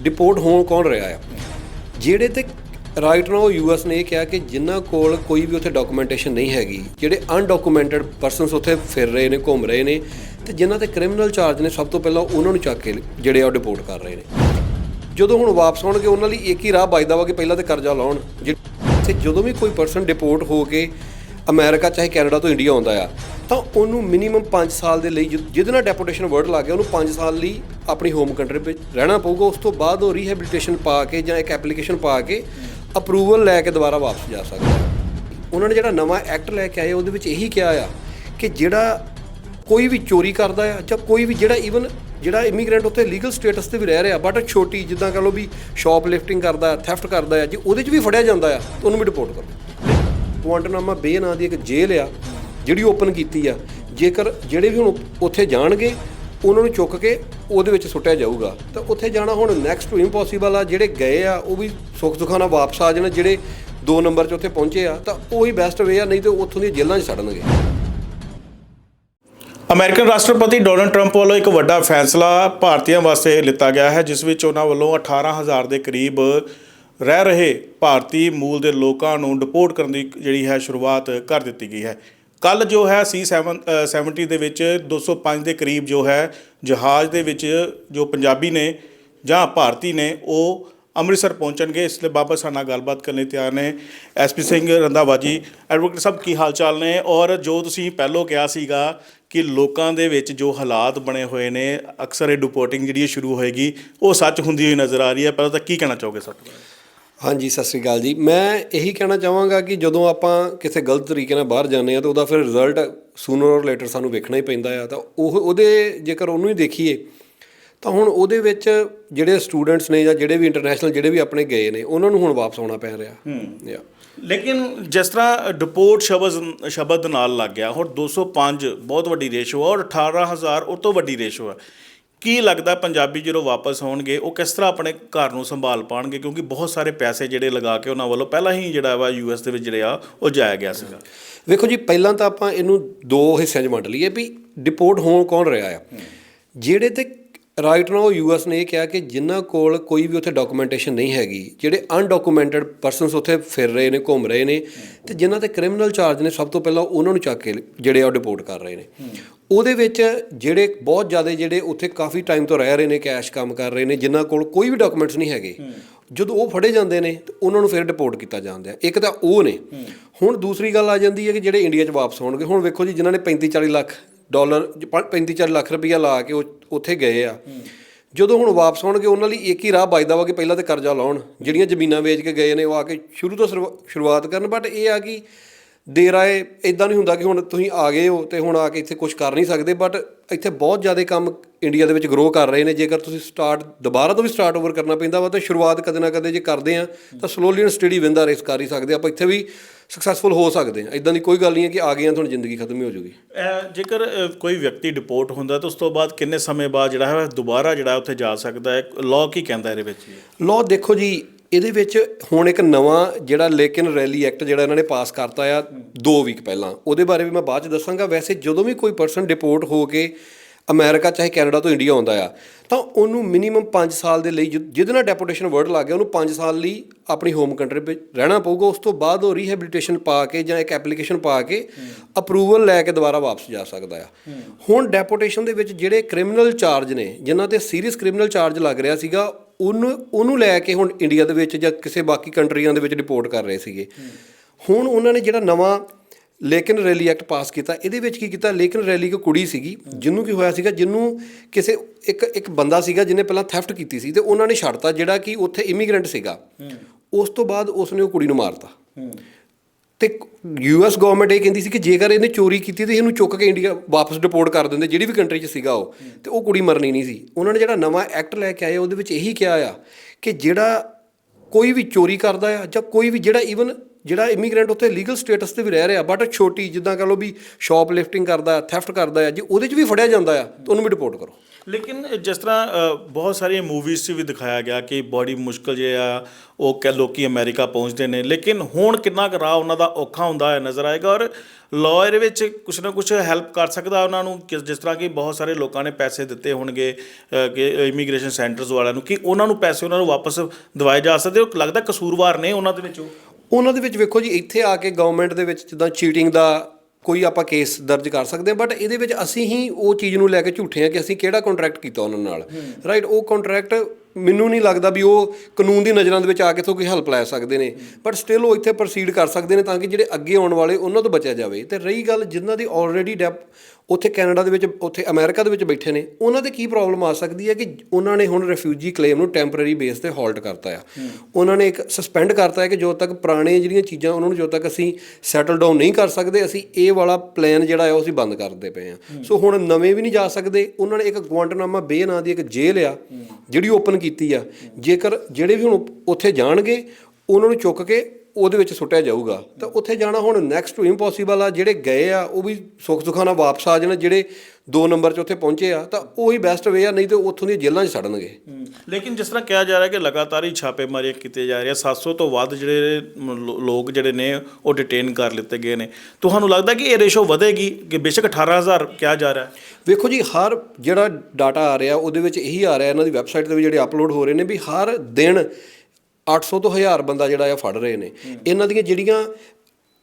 Deport ਹੋਣ ਕੌਣ ਰਿਹਾ ਆ? ਜਿਹੜੇ ਤੇ ਰਾਈਟ ਨਾਓ ਯੂਐਸ ਨੇ ਇਹ ਕਿਹਾ ਕਿ ਜਿਨ੍ਹਾਂ ਕੋਲ ਕੋਈ ਵੀ ਉੱਥੇ ਡਾਕੂਮੈਂਟੇਸ਼ਨ ਨਹੀਂ ਹੈਗੀ, ਜਿਹੜੇ ਅਨਡਾਕੂਮੈਂਟਡ ਪਰਸਨਸ ਉੱਥੇ ਫਿਰ ਰਹੇ ਨੇ, ਘੁੰਮ ਰਹੇ ਨੇ, ਤੇ ਜਿਨ੍ਹਾਂ ਤੇ ਕ੍ਰਿਮੀਨਲ ਚਾਰਜ ਨੇ, ਸਭ ਤੋਂ ਪਹਿਲਾਂ ਉਹਨਾਂ ਨੂੰ ਚੱਕ ਕੇ ਜਿਹੜੇ ਆ ਉਹ ਡਿਪੋਰਟ ਕਰ ਰਹੇ ਨੇ। ਜਦੋਂ ਹੁਣ ਵਾਪਸ ਆਉਣਗੇ, ਉਹਨਾਂ ਲਈ ਇੱਕ ਹੀ ਰਾਹ ਬਚਦਾ ਵਾ ਕਿ ਪਹਿਲਾਂ ਤੇ ਕਰਜ਼ਾ ਲਾਉਣ। ਜੇ- ਤੇ ਜਦੋਂ ਵੀ ਕੋਈ ਪਰਸਨ ਡਿਪੋਰਟ ਹੋ ਕੇ ਅਮਰੀਕਾ, ਚਾਹੇ ਕੈਨੇਡਾ ਤੋਂ ਇੰਡੀਆ ਆਉਂਦਾ ਆ ਤਾਂ ਉਹਨੂੰ ਮਿਨੀਮਮ 5 ਸਾਲ ਦੇ ਲਈ ਜਿ- ਜਿਹਦੇ ਨਾਲ ਡੈਪੋਟੇਸ਼ਨ ਵਰਡ ਲੱਗ ਗਿਆ, ਉਹਨੂੰ 5 ਸਾਲ ਲਈ ਆਪਣੀ ਹੋਮ ਕੰਟਰੀ ਵਿੱਚ ਰਹਿਣਾ ਪਊਗਾ। ਉਸ ਤੋਂ ਬਾਅਦ ਉਹ ਰੀਹੈਬਿਲਿਟੇਸ਼ਨ ਪਾ ਕੇ ਜਾਂ ਇੱਕ ਐਪਲੀਕੇਸ਼ਨ ਪਾ ਕੇ ਅਪਰੂਵਲ ਲੈ ਕੇ ਦੁਬਾਰਾ ਵਾਪਸ ਜਾ ਸਕਦਾ ਉਹਨਾਂ ਨੇ ਜਿਹੜਾ ਨਵਾਂ ਐਕਟ ਲੈ ਕੇ ਆਏ, ਉਹਦੇ ਵਿੱਚ ਇਹੀ ਕਿਹਾ ਆ ਕਿ ਜਿਹੜਾ ਕੋਈ ਵੀ ਚੋਰੀ ਕਰਦਾ ਆ ਜਾਂ ਕੋਈ ਵੀ ਜਿਹੜਾ ਈਵਨ ਜਿਹੜਾ ਇਮੀਗ੍ਰੈਂਟ ਉੱਥੇ ਲੀਗਲ ਸਟੇਟਸ ਤੇ ਵੀ ਰਹਿ ਰਿਹਾ ਬਟ ਛੋਟੀ ਜਿੱਦਾਂ ਕਹ ਲਓ ਵੀ ਸ਼ਾਪ ਲਿਫਟਿੰਗ ਕਰਦਾ ਥੈਫਟ ਕਰਦਾ ਆ, ਜੇ ਉਹਦੇ 'ਚ ਵੀ ਫੜਿਆ ਜਾਂਦਾ ਆ, ਤਾਂ ਉਹਨੂੰ ਵੀ ਰਿਪੋਰਟ ਕਰੋ। ਕੁਆਂਟਨਾਮਾ ਬੇ ਨਾਂ ਦੀ ਇੱਕ ਜੇਲ੍ਹ ਆ ਜਿਹੜੀ ਓਪਨ ਕੀਤੀ ਆ, ਜੇਕਰ ਜਿਹੜੇ ਵੀ ਹੁਣ ਉੱਥੇ ਜਾਣਗੇ, ਉਹਨਾਂ ਨੂੰ ਚੁੱਕ ਕੇ ਉਹਦੇ ਵਿੱਚ ਸੁੱਟਿਆ ਜਾਊਗਾ। ਤਾਂ ਉੱਥੇ ਜਾਣਾ ਹੁਣ ਨੈਕਸਟ ਟੂ ਇੰਪੋਸੀਬਲ ਆ, ਜਿਹੜੇ ਗਏ ਆ, ਉਹ ਵੀ ਸੁੱਖ ਸੁਖਾਨਾ ਵਾਪਸ ਆ ਜਾਣ, ਜਿਹੜੇ 2 ਨੰਬਰ 'ਚ ਉੱਥੇ ਪਹੁੰਚੇ ਆ, ਤਾਂ ਉਹੀ ਬੈਸਟ ਵੇ ਆ, ਨਹੀਂ ਤੇ ਉੱਥੋਂ ਦੀਆਂ ਜੇਲ੍ਹਾਂ 'ਚ ਸੜਨਗੇ। ਅਮਰੀਕਨ ਰਾਸ਼ਟਰਪਤੀ ਡੋਨਲਡ ਟਰੰਪ ਵੱਲੋਂ ਇੱਕ ਵੱਡਾ ਫੈਸਲਾ ਭਾਰਤੀਆਂ ਵਾਸਤੇ ਲਿੱਤਾ ਗਿਆ ਹੈ, ਜਿਸ ਵਿੱਚ ਉਹਨਾਂ ਵੱਲੋਂ 18000 ਦੇ ਕਰੀਬ ਰਹਿ ਰਹੇ ਭਾਰਤੀ ਮੂਲ ਦੇ ਲੋਕਾਂ ਨੂੰ ਡਿਪੋਰਟ ਕਰਨ ਦੀ ਜਿਹੜੀ ਹੈ ਸ਼ੁਰੂਆਤ ਕਰ ਦਿੱਤੀ ਗਈ ਹੈ। ਕੱਲ ਜੋ ਹੈ C7 ਅ, 70 ਦੇ ਵਿੱਚ 205 ਦੇ ਕਰੀਬ ਜੋ ਹੈ ਜਹਾਜ਼ ਦੇ ਵਿੱਚ ਜੋ ਪੰਜਾਬੀ ਨੇ ਜਾਂ ਭਾਰਤੀ ਨੇ ਉਹ ਅੰਮ੍ਰਿਤਸਰ ਪਹੁੰਚਣਗੇ। ਇਸ ਲਈ ਬਾਬਾ ਸਾਡੇ ਨਾਲ ਗੱਲਬਾਤ ਕਰਨ ਲਈ ਤਿਆਰ ਨੇ ਐਸਪੀ ਸਿੰਘ ਰੰਧਾਵਾ ਜੀ। ਐਡਵੋਕੇਟ ਸਾਹਿਬ ਕੀ ਹਾਲ ਚਾਲ ਨੇ? ਔਰ ਜੋ ਤੁਸੀਂ ਪਹਿਲਾਂ ਕਿਹਾ ਸੀਗਾ ਕਿ ਲੋਕਾਂ ਦੇ ਵਿੱਚ ਜੋ ਹਾਲਾਤ ਬਣੇ ਹੋਏ ਨੇ ਅਕਸਰ ਇਹ ਡਿਪੋਰਟਿੰਗ ਜਿਹੜੀ ਇਹ ਸ਼ੁਰੂ ਹੋਏਗੀ ਉਹ ਸੱਚ ਹੁੰਦੀ ਹੋਈ ਨਜ਼ਰ ਆ ਰਹੀ ਹੈ। ਪਹਿਲਾਂ ਤਾਂ ਕੀ ਕਹਿਣਾ ਚਾਹੋਗੇ ਸਰ? ਹਾਂਜੀ ਸਤਿ ਸ੍ਰੀ ਅਕਾਲ ਜੀ। ਮੈਂ ਇਹੀ ਕਹਿਣਾ ਚਾਹਾਂਗਾ ਕਿ ਜਦੋਂ ਆਪਾਂ ਕਿਸੇ ਗਲਤ ਤਰੀਕੇ ਨਾਲ ਬਾਹਰ ਜਾਂਦੇ ਆ ਤਾਂ ਉਹਦਾ ਫਿਰ ਰਿਜ਼ਲਟ ਸੂਨਰ ਔਰ ਲੇਟਰ ਸਾਨੂੰ ਵੇਖਣਾ ਹੀ ਪੈਂਦਾ ਆ। ਤਾਂ ਉਹ ਉਹਦੇ ਜੇਕਰ ਉਹਨੂੰ ਹੀ ਦੇਖੀਏ ਤਾਂ ਹੁਣ ਉਹਦੇ ਵਿੱਚ ਜਿਹੜੇ ਸਟੂਡੈਂਟਸ ਨੇ ਜਾਂ ਜਿਹੜੇ ਵੀ ਇੰਟਰਨੈਸ਼ਨਲ ਜਿਹੜੇ ਵੀ ਆਪਣੇ ਗਏ ਨੇ ਉਹਨਾਂ ਨੂੰ ਹੁਣ ਵਾਪਸ ਆਉਣਾ ਪੈ ਰਿਹਾ। ਹੂੰ। ਲੇਕਿਨ ਜਿਸ ਤਰ੍ਹਾਂ ਡਿਪੋਰਟ ਸ਼ਬਦ ਸ਼ਬਦ ਨਾਲ ਲੱਗ ਗਿਆ ਹੁਣ 205 ਬਹੁਤ ਵੱਡੀ ਰੇਸ਼ੋ ਹੈ ਔਰ 18000 ਉਹ ਤੋਂ ਵੱਡੀ ਰੇਸ਼ੋ ਹੈ ਕੀ ਲੱਗਦਾ ਪੰਜਾਬੀ ਜਦੋਂ ਵਾਪਸ ਆਉਣਗੇ ਉਹ ਕਿਸ ਤਰ੍ਹਾਂ ਆਪਣੇ ਘਰ ਨੂੰ ਸੰਭਾਲ ਪਾਣਗੇ? ਕਿਉਂਕਿ ਬਹੁਤ ਸਾਰੇ ਪੈਸੇ ਜਿਹੜੇ ਲਗਾ ਕੇ ਉਹਨਾਂ ਵੱਲੋਂ ਪਹਿਲਾਂ ਹੀ ਜਿਹੜਾ ਵਾ ਯੂਐਸ ਦੇ ਵਿੱਚ ਜਿਹੜੇ ਆ ਉਹ ਜਾਇਆ ਗਿਆ ਸੀਗਾ। ਵੇਖੋ ਜੀ ਪਹਿਲਾਂ ਤਾਂ ਆਪਾਂ ਇਹਨੂੰ ਦੋ ਹਿੱਸਿਆਂ 'ਚ ਵੰਡ ਲਈਏ ਵੀ ਡਿਪੋਰਟ ਹੋਣ ਕੌਣ ਰਿਹਾ ਆ? ਜਿਹੜੇ ਤੇ ਰਾਈਟ ਨਾਓ ਯੂਐਸ ਨੇ ਇਹ ਕਿਹਾ ਕਿ ਜਿਨ੍ਹਾਂ ਕੋਲ ਕੋਈ ਵੀ ਉੱਥੇ ਡਾਕੂਮੈਂਟੇਸ਼ਨ ਨਹੀਂ ਹੈਗੀ ਜਿਹੜੇ ਅਨਡਾਕੂਮੈਂਟਡ ਪਰਸਨਸ ਉੱਥੇ ਫਿਰ ਰਹੇ ਨੇ ਘੁੰਮ ਰਹੇ ਨੇ ਤੇ ਜਿਨ੍ਹਾਂ ਤੇ ਕ੍ਰਿਮੀਨਲ ਚਾਰਜ ਨੇ ਸਭ ਤੋਂ ਪਹਿਲਾਂ ਉਹਨਾਂ ਨੂੰ ਚੱਕ ਕੇ ਜਿਹੜੇ ਆ ਉਹ ਡਿਪੋਰਟ ਕਰ ਰਹੇ ਨੇ। ਉਹਦੇ ਵਿੱਚ ਜਿਹੜੇ ਬਹੁਤ ਜ਼ਿਆਦਾ ਜਿਹੜੇ ਉੱਥੇ ਕਾਫੀ ਟਾਈਮ ਤੋਂ ਰਹਿ ਰਹੇ ਨੇ ਕੈਸ਼ ਕੰਮ ਕਰ ਰਹੇ ਨੇ ਜਿਨ੍ਹਾਂ ਕੋਲ ਕੋਈ ਵੀ ਡਾਕੂਮੈਂਟਸ ਨਹੀਂ ਹੈਗੇ ਜਦੋਂ ਉਹ ਫੜੇ ਜਾਂਦੇ ਨੇ ਤੇ ਉਹਨਾਂ ਨੂੰ ਫਿਰ ਡਿਪੋਰਟ ਕੀਤਾ ਜਾਂਦਾ ਇੱਕ ਤਾਂ ਉਹ ਨੇ। ਹੁਣ ਦੂਸਰੀ ਗੱਲ ਆ ਜਾਂਦੀ ਹੈ ਕਿ ਜਿਹੜੇ ਇੰਡੀਆ 'ਚ ਵਾਪਸ ਆਉਣਗੇ ਹੁਣ ਵੇਖੋ ਜੀ ਜਿਨ੍ਹਾਂ ਨੇ 35 40 ਲੱਖ ਡਾਲਰ 35 40 ਲੱਖ ਰੁਪਈਆ ਲਾ ਕੇ ਉਹ ਉੱਥੇ ਗਏ ਆ। ਜਦੋਂ ਹੁਣ ਵਾਪਸ ਆਉਣਗੇ ਉਹਨਾਂ ਲਈ ਇੱਕ ਹੀ ਰਾਹ ਬਚਦਾ ਵਾ ਕਿ ਪਹਿਲਾਂ ਤੇ ਕਰਜ਼ਾ ਲਾਉਣ। ਜਿਹੜੀਆਂ ਜ਼ਮੀਨਾਂ ਵੇਚ ਕੇ ਗਏ ਨੇ ਉਹ ਆ ਕੇ ਸ਼ੁਰੂ ਤੋਂ ਸ਼ੁਰੂ- ਸ਼ੁਰੂਆਤ ਕਰਨ। ਬਟ ਇਹ ਆ ਕਿ ਦੇਰ ਆਏ ਇਦਾਂ ਨਹੀਂ ਹੁੰਦਾ ਕਿ ਹੁਣ ਤੁਸੀਂ ਆ ਗਏ ਹੋ ਤੇ ਹੁਣ ਆ ਕੇ ਇੱਥੇ ਕੁਝ ਕਰ ਨਹੀਂ ਸਕਦੇ ਬਟ ਇੱਥੇ ਬਹੁਤ ਜ਼ਿਆਦਾ ਕੰਮ ਇੰਡੀਆ ਦੇ ਵਿੱਚ ਗਰੋ ਕਰ ਰਹੇ ਨੇ ਜੇਕਰ ਤੁਸੀਂ ਸਟਾਰਟ ਦੁਬਾਰਾ ਤੋਂ ਵੀ ਸਟਾਰਟ ਓਵਰ ਕਰਨਾ ਪੈਂਦਾ ਵਾ ਤਾਂ ਸ਼ੁਰੂਆਤ ਕਦੇ ਨਾ ਕਦੇ ਜੇ ਕਰਦੇ ਆ ਤਾਂ slowly and steady win the race ਕਰ ਹੀ ਸਕਦੇ। ਆਪਾਂ ਇੱਥੇ ਵੀ ਸਕਸੈਸਫੁਲ ਹੋ ਸਕਦੇ ਆ। ਇਦਾਂ ਦੀ ਕੋਈ ਗੱਲ ਨਹੀਂ ਹੈ ਕਿ ਆ ਗਏ ਆ ਤੁਹਾਨੂੰ ਜ਼ਿੰਦਗੀ ਖਤਮ ਹੀ ਹੋ ਜਾਊਗੀ। ਜੇਕਰ ਕੋਈ ਵਿਅਕਤੀ ਡਿਪੋਰਟ ਹੁੰਦਾ ਤਾਂ ਉਸ ਤੋਂ ਬਾਅਦ ਕਿੰਨੇ ਸਮੇਂ ਬਾਅਦ ਜਿਹੜਾ ਹੈ ਦੁਬਾਰਾ ਜਿਹੜਾ ਉੱਥੇ ਜਾ ਸਕਦਾ ਹੈ? ਲਾਅ ਕੀ ਕਹਿੰਦਾ ਇਹਦੇ ਵਿੱਚ? ਲੋ ਦੇਖੋ ਜੀ ਇਹਦੇ ਵਿੱਚ ਹੁਣ ਇੱਕ ਨਵਾਂ ਜਿਹੜਾ ਲੇਕਿਨ ਰੈਲੀ ਐਕਟ ਜਿਹੜਾ ਇਹਨਾਂ ਨੇ ਪਾਸ ਕਰਤਾ ਆ 2 ਵੀਕ ਪਹਿਲਾਂ, ਉਹਦੇ ਬਾਰੇ ਵੀ ਮੈਂ ਬਾਅਦ ਚ ਦੱਸਾਂਗਾ। ਵੈਸੇ ਜਦੋਂ ਵੀ ਕੋਈ ਪਰਸਨ ਡਿਪੋਰਟ ਹੋ ਕੇ ਅਮਰੀਕਾ ਚਾਹੇ ਕੈਨੇਡਾ ਤੋਂ ਇੰਡੀਆ ਆਉਂਦਾ ਆ, ਤਾਂ ਉਹਨੂੰ ਮਿਨੀਮਮ 5 ਸਾਲ ਦੇ ਲਈ ਜਿ- ਜਿਹਦੇ ਨਾਲ ਡੈਪੋਟੇਸ਼ਨ ਵਰਡ ਲੱਗ ਗਿਆ, ਉਹਨੂੰ 5 ਸਾਲ ਲਈ ਆਪਣੀ ਹੋਮ ਕੰਟਰੀ ਵਿੱਚ ਰਹਿਣਾ ਪਊਗਾ। ਉਸ ਤੋਂ ਬਾਅਦ ਉਹ ਰੀਹੈਬਿਲਿਟੇਸ਼ਨ ਪਾ ਕੇ ਜਾਂ ਇੱਕ ਐਪਲੀਕੇਸ਼ਨ ਪਾ ਕੇ ਅਪਰੂਵਲ ਲੈ ਕੇ ਦੁਬਾਰਾ ਵਾਪਸ ਜਾ ਸਕਦਾ ਆ। ਹੁਣ ਡੈਪੋਟੇਸ਼ਨ ਦੇ ਵਿੱਚ ਜਿਹੜੇ ਕ੍ਰਿਮੀਨਲ ਚਾਰਜ ਨੇ, ਜਿਨ੍ਹਾਂ ਤੇ ਸੀਰੀਅਸ ਕ੍ਰਿਮੀਨਲ ਚਾਰਜ ਲੱਗ ਰਿਹਾ ਸੀਗਾ ਉਹਨੂੰ ਉਹਨੂੰ ਲੈ ਕੇ ਹੁਣ ਇੰਡੀਆ ਦੇ ਵਿੱਚ ਜਾਂ ਕਿਸੇ ਬਾਕੀ ਕੰਟਰੀਆਂ ਦੇ ਵਿੱਚ ਰਿਪੋਰਟ ਕਰ ਰਹੇ ਸੀਗੇ। ਹੁਣ ਉਹਨਾਂ ਨੇ ਜਿਹੜਾ ਨਵਾਂ ਲੇਕਿਨ ਰੈਲੀ ਐਕਟ ਪਾਸ ਕੀਤਾ ਇਹਦੇ ਵਿੱਚ ਕੀ ਕੀਤਾ? ਲੇਕਿਨ ਰੈਲੀ ਇੱਕ ਕੁੜੀ ਸੀਗੀ ਜਿਹਨੂੰ ਕੀ ਹੋਇਆ ਸੀਗਾ? ਜਿਹਨੂੰ ਕਿਸੇ ਇੱਕ ਇੱਕ ਬੰਦਾ ਸੀਗਾ ਜਿਹਨੇ ਪਹਿਲਾਂ ਥੈਫਟ ਕੀਤੀ ਸੀ ਤੇ ਉਹਨਾਂ ਨੇ ਛੱਡਤਾ ਜਿਹੜਾ ਕਿ ਉੱਥੇ ਇਮੀਗ੍ਰੈਂਟ ਸੀਗਾ। ਉਸ ਤੋਂ ਬਾਅਦ ਉਸਨੇ ਉਹ ਕੁੜੀ ਨੂੰ ਮਾਰਤਾ। ਤੇ ਯੂਐਸ ਗਵਰਨਮੈਂਟ ਇਹ ਕਹਿੰਦੀ ਸੀ ਕਿ ਜੇਕਰ ਇਹਨੇ ਚੋਰੀ ਕੀਤੀ ਤੇ ਇਹਨੂੰ ਚੁੱਕ ਕੇ ਇੰਡੀਆ ਵਾਪਸ ਡਿਪੋਰਟ ਕਰ ਦਿੰਦੇ, ਜਿਹੜੀ ਵੀ ਕੰਟਰੀ 'ਚ ਸੀਗਾ ਉਹ, ਤੇ ਉਹ ਕੁੜੀ ਮਰਨੀ ਨਹੀਂ ਸੀ। ਉਹਨਾਂ ਨੇ ਜਿਹੜਾ ਨਵਾਂ ਐਕਟ ਲੈ ਕੇ ਆਏ, ਉਹਦੇ ਵਿੱਚ ਇਹੀ ਕਿਹਾ ਆ ਕਿ ਜਿਹੜਾ ਕੋਈ ਵੀ ਚੋਰੀ ਕਰਦਾ ਆ ਜਾਂ ਕੋਈ ਵੀ ਜਿਹੜਾ ਈਵਨ ਜਿਹੜਾ ਇਮੀਗ੍ਰੈਂਟ ਉੱਥੇ ਲੀਗਲ ਸਟੇਟਸ ਤੇ ਵੀ ਰਹਿ ਰਿਹਾ ਬਟ ਛੋਟੀ ਜਿੱਦਾਂ ਕਹ ਲਓ ਵੀ ਸ਼ਾਪ ਲਿਫਟਿੰਗ ਕਰਦਾ ਥੈਫਟ ਕਰਦਾ ਹੈ, ਜੇ, ਉਹਦੇ 'ਚ ਵੀ ਫੜਿਆ ਜਾਂਦਾ ਆ ਤਾਂ ਉਹਨੂੰ ਵੀ ਡਿਪੋਰਟ ਕਰੋ। ਲੇਕਿਨ ਜਿਸ ਤਰ੍ਹਾਂ ਬਹੁਤ ਸਾਰੀਆਂ ਮੂਵੀਜ਼ 'ਚ ਵੀ ਦਿਖਾਇਆ ਗਿਆ ਕਿ ਬੜੀ ਮੁਸ਼ਕਲ ਜੇ ਆ, ਉਹ ਕਿ ਲੋਕੀ ਅਮਰੀਕਾ ਪਹੁੰਚਦੇ ਨੇ, ਲੇਕਿਨ ਹੁਣ ਕਿੰਨਾ ਕੁ ਰਾਹ ਉਹਨਾਂ ਦਾ ਔਖਾ ਹੁੰਦਾ ਹੋਇਆ ਨਜ਼ਰ ਆਏਗਾ ਔਰ ਲਾਅਰ ਵਿੱਚ ਕੁਛ ਨਾ ਕੁਛ ਹੈਲਪ ਕਰ ਸਕਦਾ ਉਹਨਾਂ ਨੂੰ ਜਿਸ ਤਰ੍ਹਾਂ ਕਿ ਬਹੁਤ ਸਾਰੇ ਲੋਕਾਂ ਨੇ ਪੈਸੇ ਦਿੱਤੇ ਹੋਣਗੇ ਕਿ ਇਮੀਗ੍ਰੇਸ਼ਨ ਸੈਂਟਰਸ ਵਾਲਿਆਂ ਨੂੰ, ਕਿ ਉਹਨਾਂ ਨੂੰ ਪੈਸੇ ਉਹਨਾਂ ਨੂੰ ਵਾਪਸ ਦਿਵਾਏ ਜਾ ਸਕਦੇ, ਉਹ ਲੱਗਦਾ ਕਸੂਰਵਾਰ ਨੇ ਉਹਨਾਂ ਦੇ ਵਿੱਚ। ਉਹ ਉਹਨਾਂ ਦੇ ਵਿੱਚ ਵੇਖੋ ਜੀ ਇੱਥੇ ਆ ਕੇ ਗਵਰਨਮੈਂਟ ਦੇ ਵਿੱਚ ਜਿੱਦਾਂ ਚੀਟਿੰਗ ਦਾ ਕੋਈ ਆਪਾਂ ਕੇਸ ਦਰਜ ਕਰ ਸਕਦੇ ਹਾਂ ਬਟ ਇਹਦੇ ਵਿੱਚ ਅਸੀਂ ਹੀ ਉਹ ਚੀਜ਼ ਨੂੰ ਲੈ ਕੇ ਝੂਠੇ ਹਾਂ ਕਿ ਅਸੀਂ ਕਿਹੜਾ ਕੰਟਰੈਕਟ ਕੀਤਾ ਉਹਨਾਂ ਨਾਲ। ਰਾਈਟ ਉਹ ਕੰਟਰੈਕਟ ਮੈਨੂੰ ਨਹੀਂ ਲੱਗਦਾ ਵੀ ਉਹ ਕਾਨੂੰਨ ਦੀ ਨਜ਼ਰਾਂ ਦੇ ਵਿੱਚ ਆ ਕੇ ਤੋਂ ਕੋਈ ਹੈਲਪ ਲੈ ਸਕਦੇ ਨੇ। ਬਟ ਸਟਿਲ ਉਹ ਇੱਥੇ ਪ੍ਰੋਸੀਡ ਕਰ ਸਕਦੇ ਨੇ ਤਾਂ ਕਿ ਜਿਹੜੇ ਅੱਗੇ ਆਉਣ ਵਾਲੇ ਉਹਨਾਂ ਤੋਂ ਬਚਿਆ ਜਾਵੇ। ਤੇ ਰਹੀ ਗੱਲ ਜਿਨ੍ਹਾਂ ਦੀ ਆਲਰੇਡੀ ਡੈਪ ਉੱਥੇ ਕੈਨੇਡਾ ਦੇ ਵਿੱਚ ਉੱਥੇ ਅਮਰੀਕਾ ਦੇ ਵਿੱਚ ਬੈਠੇ ਨੇ ਉਹਨਾਂ ਤੇ ਕੀ ਪ੍ਰੋਬਲਮ ਆ ਸਕਦੀ ਹੈ ਕਿ ਉਹਨਾਂ ਨੇ ਹੁਣ ਰਿਫਿਊਜੀ ਕਲੇਮ ਨੂੰ ਟੈਂਪਰੇਰੀ ਬੇਸ ਤੇ ਹਾਲਟ ਕਰਤਾ ਆ। ਉਹਨਾਂ ਨੇ ਇੱਕ ਸਸਪੈਂਡ ਕਰਤਾ ਹੈ ਕਿ ਜਦੋਂ ਤੱਕ ਪੁਰਾਣੇ ਜਿਹੜੀਆਂ ਚੀਜ਼ਾਂ ਉਹਨਾਂ ਨੂੰ ਜਦੋਂ ਤੱਕ ਅਸੀਂ ਸੈਟਲ ਡਾਊਨ ਨਹੀਂ ਕਰ ਸਕਦੇ ਅਸੀਂ ਇਹ ਵਾਲਾ ਪਲਾਨ ਜਿਹੜਾ ਹੈ ਉਹ ਅਸੀਂ ਬੰਦ ਕਰਦੇ ਪਏ ਆ। ਸੋ ਹੁਣ ਨਵੇਂ ਵੀ ਨਹੀਂ ਜਾ ਸਕਦੇ ਉਹਨਾਂ ਨੇ ਇੱਕ ਗੁਆਂਟਨਾਮਾ ਬੇ ਨਾਂ ਦੀ ਇੱਕ ਜੇਲ੍ਹ ਆ ਜਿਹੜੀ ਓਪਨ ਕੀਤੀ ਆ। ਜੇਕਰ ਜਿਹੜੇ ਵੀ ਹੁਣ ਉੱਥੇ ਜਾਣਗੇ ਉਹਨਾਂ ਨੂੰ ਚੁੱਕ ਕੇ ਉਹਦੇ ਵਿੱਚ ਸੁੱਟਿਆ ਜਾਊਗਾ। ਤਾਂ ਉੱਥੇ ਜਾਣਾ ਹੁਣ ਨੈਕਸਟ ਟੂ ਇੰਪੋਸੀਬਲ ਆ ਜਿਹੜੇ ਗਏ ਆ ਉਹ ਵੀ ਸੁੱਖ ਸੁਖਾਂ ਨਾਲ ਵਾਪਸ ਆ ਜਾਣ ਜਿਹੜੇ ਦੋ ਨੰਬਰ 'ਚ ਉੱਥੇ ਪਹੁੰਚੇ ਆ ਤਾਂ ਉਹੀ ਬੈਸਟ ਵੇ ਆ ਨਹੀਂ ਤੇ ਉੱਥੋਂ ਦੀਆਂ ਜੇਲ੍ਹਾਂ 'ਚ ਸੜਨਗੇ। ਲੇਕਿਨ ਜਿਸ ਤਰ੍ਹਾਂ ਕਿਹਾ ਜਾ ਰਿਹਾ ਕਿ ਲਗਾਤਾਰ ਹੀ ਛਾਪੇਮਾਰੀ ਕੀਤੇ ਜਾ ਰਹੇ ਆ 700 ਤੋਂ ਵੱਧ ਜਿਹੜੇ ਲੋਕ ਜਿਹੜੇ ਨੇ ਉਹ ਡਿਟੇਨ ਕਰ ਲਿੱਤੇ ਗਏ ਨੇ। ਤੁਹਾਨੂੰ ਲੱਗਦਾ ਕਿ ਇਹ ਰੇਸ਼ੋ ਵਧੇਗੀ? ਕਿ ਬੇਸ਼ੱਕ 18000 ਕਿਹਾ ਜਾ ਰਿਹਾ ਵੇਖੋ ਜੀ ਹਰ ਜਿਹੜਾ ਡਾਟਾ ਆ ਰਿਹਾ ਉਹਦੇ ਵਿੱਚ ਇਹੀ ਆ ਰਿਹਾ ਇਹਨਾਂ ਦੀ ਵੈਬਸਾਈਟ ਤੇ ਵੀ ਜਿਹੜੇ ਅਪਲੋਡ ਹੋ ਰਹੇ ਨੇ ਵੀ ਹਰ ਦਿਨ 800 ਤੋਂ 1000 ਬੰਦਾ ਜਿਹੜਾ ਆ ਫੜ ਰਹੇ ਨੇ। ਇਹਨਾਂ ਦੀਆਂ ਜਿਹੜੀਆਂ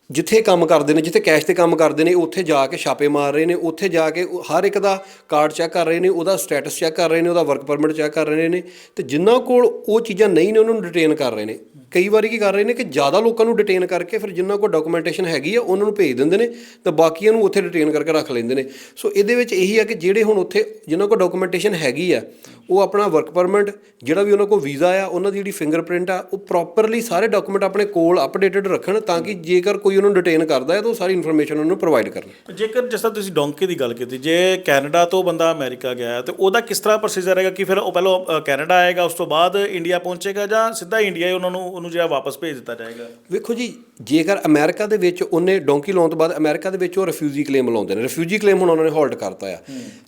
ਜਿੱਥੇ ਕੰਮ ਕਰਦੇ ਨੇ, ਜਿੱਥੇ ਕੈਸ਼ ਤੇ ਕੰਮ ਕਰਦੇ ਨੇ, ਉੱਥੇ ਜਾ ਕੇ ਛਾਪੇ ਮਾਰ ਰਹੇ ਨੇ, ਉੱਥੇ ਜਾ ਕੇ ਹਰ ਇੱਕ ਦਾ ਕਾਰਡ ਚੈੱਕ ਕਰ ਰਹੇ ਨੇ, ਉਹਦਾ ਸਟੇਟਸ ਚੈੱਕ ਕਰ ਰਹੇ ਨੇ, ਉਹਦਾ ਵਰਕ ਪਰਮਿਟ ਚੈੱਕ ਕਰ ਰਹੇ ਨੇ ਤੇ ਜਿਨ੍ਹਾਂ ਕੋਲ ਉਹ ਚੀਜ਼ਾਂ ਨਹੀਂ ਨੇ, ਉਹਨਾਂ ਨੂੰ ਡਿਟੇਨ ਕਰ ਰਹੇ ਨੇ। ਕਈ ਵਾਰੀ ਕੀ ਕਰ ਰਹੇ ਨੇ ਕਿ ਜ਼ਿਆਦਾ ਲੋਕਾਂ ਨੂੰ ਡਿਟੇਨ ਕਰਕੇ ਫਿਰ ਜਿਨ੍ਹਾਂ ਕੋਲ ਡਾਕੂਮੈਂਟੇਸ਼ਨ ਹੈਗੀ ਆ, ਉਹਨਾਂ ਨੂੰ ਭੇਜ ਦਿੰਦੇ ਨੇ ਤੇ ਬਾਕੀਆਂ ਨੂੰ ਉੱਥੇ ਡਿਟੇਨ ਕਰਕੇ ਰੱਖ ਲੈਂਦੇ ਨੇ। ਸੋ ਇਹਦੇ ਵਿੱਚ ਇਹੀ ਆ ਕਿ ਜਿਹੜੇ ਹੁਣ ਉੱਥੇ ਜਿਨ੍ਹਾਂ ਕੋਲ ਡਾਕੂਮੈਂਟੇਸ਼ਨ ਹੈਗੀ ਆ ਉਹ ਆਪਣਾ ਵਰਕ ਪਰਮਿਟ ਜਿਹੜਾ ਵੀ ਉਹਨਾਂ ਕੋਲ ਵੀਜ਼ਾ ਆ ਉਹਨਾਂ ਦੀ ਜਿਹੜੀ ਫਿੰਗਰਪ੍ਰਿੰਟ ਆ ਉਹ ਪ੍ਰੋਪਰਲੀ ਸਾਰੇ ਡਾਕੂਮੈਂਟ ਆਪਣੇ ਕੋਲ ਅਪਡੇਟਡ ਰੱਖਣ ਤਾਂ ਕਿ ਜੇਕਰ ਕੋਈ ਉਹਨਾਂ ਡਿਟੇਨ ਕਰਦਾ ਹੈ ਤਾਂ ਉਹ ਸਾਰੀ ਇਨਫੋਰਮੇਸ਼ਨ ਉਹਨਾਂ ਪ੍ਰੋਵਾਈਡ ਕਰਨ। ਜੇਕਰ ਜਿਸ ਤਰ੍ਹਾਂ ਤੁਸੀਂ ਡੋਂਕੀ ਦੀ ਗੱਲ ਕੀਤੀ ਜੇ ਕੈਨੇਡਾ ਤੋਂ ਬੰਦਾ ਅਮਰੀਕਾ ਗਿਆ ਹੈ ਤੇ ਉਹਦਾ ਕਿਸ ਤਰ੍ਹਾਂ ਪ੍ਰੋਸੀਜਰ ਰਹੇਗਾ ਕਿ ਫਿਰ ਉਹ ਪਹਿਲਾਂ ਕੈਨੇਡਾ ਆਏਗਾ ਉਸ ਤੋਂ ਬਾਅਦ ਇੰਡੀਆ ਪਹੁੰਚੇਗਾ ਜਾਂ ਸਿੱਧਾ ਇੰਡੀਆ ਹੀ ਉਹਨਾਂ ਨੂੰ ਉਹਨੂੰ ਜਿਹੜਾ ਵਾਪਸ ਭੇਜ ਦਿੱਤਾ ਜਾਏਗਾ? ਵੇਖੋ ਜੀ ਜੇਕਰ ਅਮਰੀਕਾ ਦੇ ਵਿੱਚ ਉਹਨੇ ਡੋਂਕੀ ਲਾਉਣ ਤੋਂ ਬਾਅਦ ਅਮਰੀਕਾ ਦੇ ਵਿੱਚ ਉਹ ਰਿਫਿਊਜੀ ਕਲੇਮ ਲਾਉਂਦੇ ਨੇ ਰਿਫਿਊਜੀ ਕਲੇਮ ਹੁਣ ਉਹਨਾਂ ਨੇ ਹੋਲਡ ਕਰਤਾ ਆ।